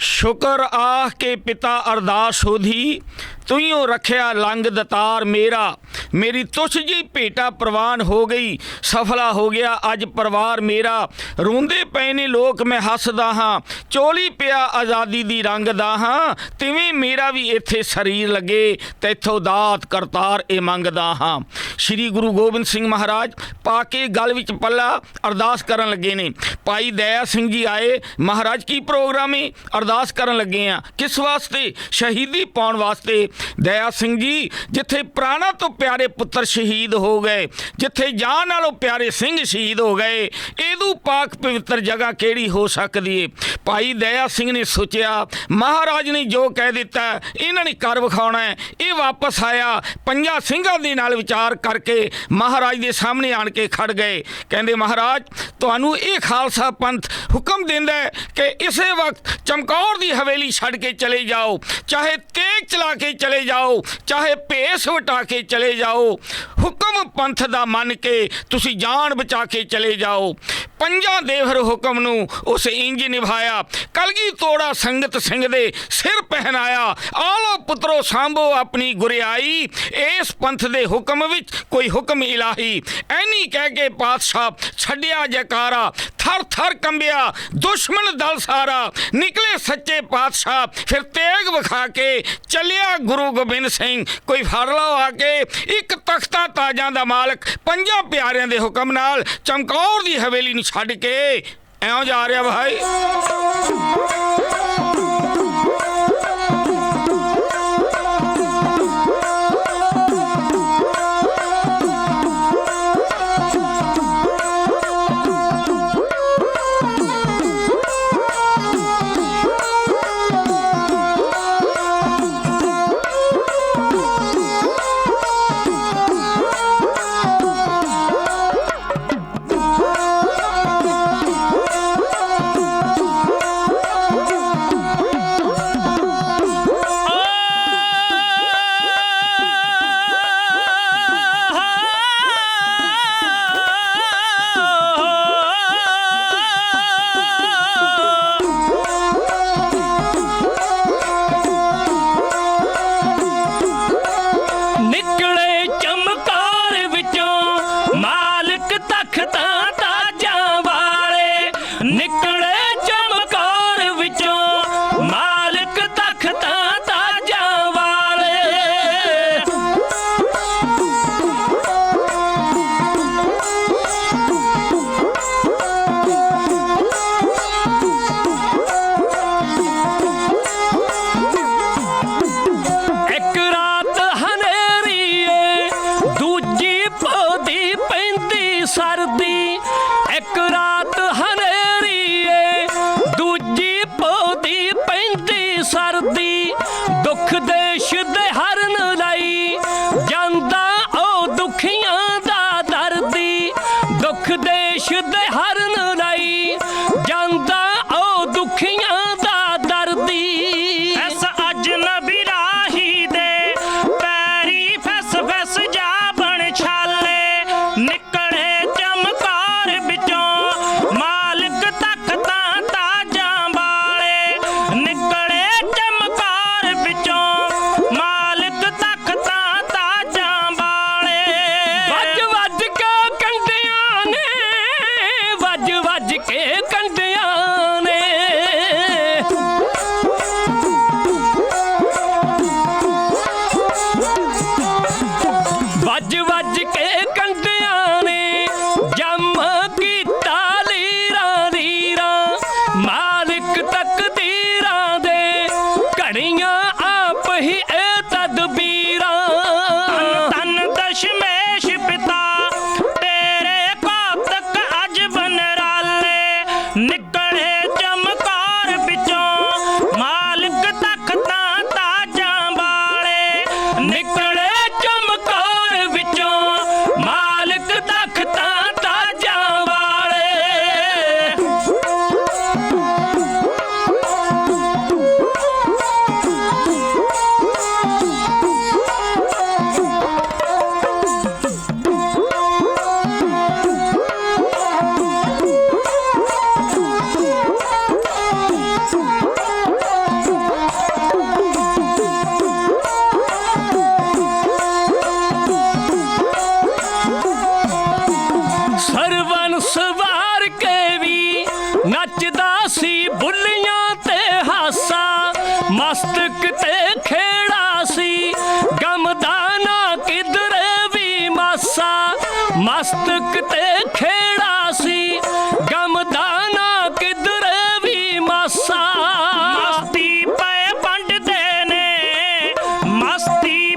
ਸ਼ੁਕਰ ਆਹ ਕੇ ਪਿਤਾ ਅਰਦਾਸ ਹੋਧੀ ਤੁਈਓ ਰੱਖਿਆ ਲੰਗ ਦਤਾਰ ਮੇਰਾ। ਮੇਰੀ ਤੁਛ ਜੀ ਭੇਟਾ ਪ੍ਰਵਾਨ ਹੋ ਗਈ, ਸਫਲਾ ਹੋ ਗਿਆ ਅੱਜ ਪਰਿਵਾਰ ਮੇਰਾ। ਰੋਂਦੇ ਪਏ ਨੇ ਲੋਕ, ਮੈਂ ਹੱਸਦਾ ਹਾਂ, ਚੋਲੀ ਪਿਆ ਆਜ਼ਾਦੀ ਦੀ ਰੰਗਦਾ ਹਾਂ। ਤਿਵੇਂ ਮੇਰਾ ਵੀ ਇੱਥੇ ਸਰੀਰ ਲੱਗੇ, ਤੈਥੋਂ ਦਾਤ ਕਰਤਾਰ ਇਹ ਮੰਗਦਾ ਹਾਂ। ਸ੍ਰੀ ਗੁਰੂ ਗੋਬਿੰਦ ਸਿੰਘ ਮਹਾਰਾਜ ਪਾ ਕੇ ਗਲ ਵਿੱਚ ਪੱਲਾ ਅਰਦਾਸ ਕਰਨ ਲੱਗੇ ਨੇ। ਭਾਈ ਦਇਆ ਸਿੰਘ ਜੀ ਆਏ, ਮਹਾਰਾਜ ਕੀ ਪ੍ਰੋਗਰਾਮ ਹੈ ਅਰਦਾਸ ਕਰਨ ਲੱਗੇ ਆ। ਕਿਸ ਵਾਸਤੇ? ਸ਼ਹੀਦੀ ਪਾਉਣ ਵਾਸਤੇ। ਦਇਆ ਸਿੰਘ ਜੀ, ਜਿੱਥੇ ਪ੍ਰਾਣਾ ਤੋਂ ਪਿਆਰੇ ਪੁੱਤਰ ਸ਼ਹੀਦ ਹੋ ਗਏ, ਜਿੱਥੇ ਜਾਨ ਨਾਲੋਂ ਪਿਆਰੇ ਸਿੰਘ ਸ਼ਹੀਦ ਹੋ ਗਏ, ਇਹਦੂ ਪਾਕ ਪਵਿੱਤਰ ਜਗ੍ਹਾ ਕਿਹੜੀ ਹੋ ਸਕਦੀ ਏ? ਭਾਈ ਦਇਆ ਸਿੰਘ ਨੇ ਸੋਚਿਆ, ਮਹਾਰਾਜ ਨੇ ਜੋ ਕਹਿ ਦਿੱਤਾ, ਇਹਨਾਂ ਨੇ ਕਰ ਵਿਖਾਉਣਾ ਹੈ ਇਹ ਵਾਪਸ ਆਇਆ, ਪੰਜਾਂ ਸਿੰਘਾਂ ਦੇ ਨਾਲ ਵਿਚਾਰ ਕਰਕੇ ਮਹਾਰਾਜ ਦੇ ਸਾਹਮਣੇ ਆਣ ਕੇ ਖੜ ਗਏ। ਕਹਿੰਦੇ, ਮਹਾਰਾਜ, ਤੁਹਾਨੂੰ ਇਹ ਖਾਲਸਾ ਪੰਥ ਹੁਕਮ ਦਿੰਦਾ ਹੈ ਕਿ ਇਸੇ ਵਕਤ ਚਮਕੌਰ ਦੀ ਹਵੇਲੀ ਛੱਡ ਕੇ ਚਲੇ ਜਾਓ, ਚਾਹੇ ਤੇਗ ਚਲਾ ਕੇ ਚਲੇ ਜਾਓ, ਚਾਹੇ ਭੇਸ ਵਟਾ ਕੇ ਚਲੇ ਜਾਓ, ਹੁਕਮ ਪੰਥ ਦਾ ਮੰਨ ਕੇ ਤੁਸੀਂ ਜਾਨ ਬਚਾ ਕੇ ਚਲੇ ਜਾਓ। ਪੰਜਾਂ ਦੇਵਰ ਹੁਕਮ ਨੂੰ ਉਸ ਇੰਜ ਨਿਭਾਇਆ। ਕਲਗੀ ਤੋੜਾ ਸੰਗਤ ਸਿੰਘ ਦੇ ਸਿਰ ਪਹਿਨਾਇਆ। ਆਲੋ ਪੁੱਤਰੋ ਸਾਂਭੋ ਆਪਣੀ ਗੁਰਿਆਈ। ਇਸ ਪੰਥ ਦੇ ਹੁਕਮ ਵਿੱਚ ਕੋਈ ਹੁਕਮ ਇਲਾਹੀ। ਐਨੀ ਕਹਿ ਕੇ ਪਾਤਸ਼ਾਹ ਛੱਡਿਆ ਜਕਾਰਾ। ਥਰ ਥਰ ਕੰਬਿਆ, ਦੁਸ਼ਮਣ ਦਲ ਸਾਰਾ। ਨਿਕਲੇ ਸੱਚੇ ਪਾਤਸ਼ਾਹ, ਫਿਰ ਤੇਗ ਵਿਖਾ ਕੇ ਚੱਲਿਆ ਗੁਰੂ ਗੋਬਿੰਦ ਸਿੰਘ। ਕੋਈ ਫੜ ਲਓ ਆ ਕੇ, ਇੱਕ ਤਖਤਾ ਤਾਜਾਂ ਦਾ ਮਾਲਕ। ਪੰਜਾਂ ਪਿਆਰਿਆਂ ਦੇ ਹੁਕਮ ਨਾਲ ਚਮਕੌਰ ਦੀ ਹਵੇਲੀ ਨੂੰ ਛੱਡ ਕੇ ਐਉਂ ਜਾ ਰਿਹਾ ਭਾਈ ਸਰਦੀ ਇੱਕ ਰਾਤ ਹਰੇ ਵੱਜ ਵੱਜ ਕੇ ਕੰਡਿਆਂ ਨੇ ਜੰਮ ਕੀਤਾ ਲੀਰਾਂ ਲੀਰਾਂ, ਮਾਲਕ ਤਕਦੀਰਾਂ ਦੇ। ਘੜੀਆਂ ਆਪ ਹੀ निकले ਮਸਤਕ ਤੇ ਖੇੜਾ ਸੀ। ਗਮ ਦਾ ਨਾ ਕਿਧਰੇ ਵੀ ਮਾਸਾ। ਮਸਤਕ ਤੇ ਖੇੜਾ ਸੀ। ਗਮ ਦਾ ਨਾ ਕਿਧਰੇ ਵੀ ਮਾਸਾ। ਮਸਤੀ ਪਏ ਪੰਡਦੇ ਨੇ। ਮਸਤੀ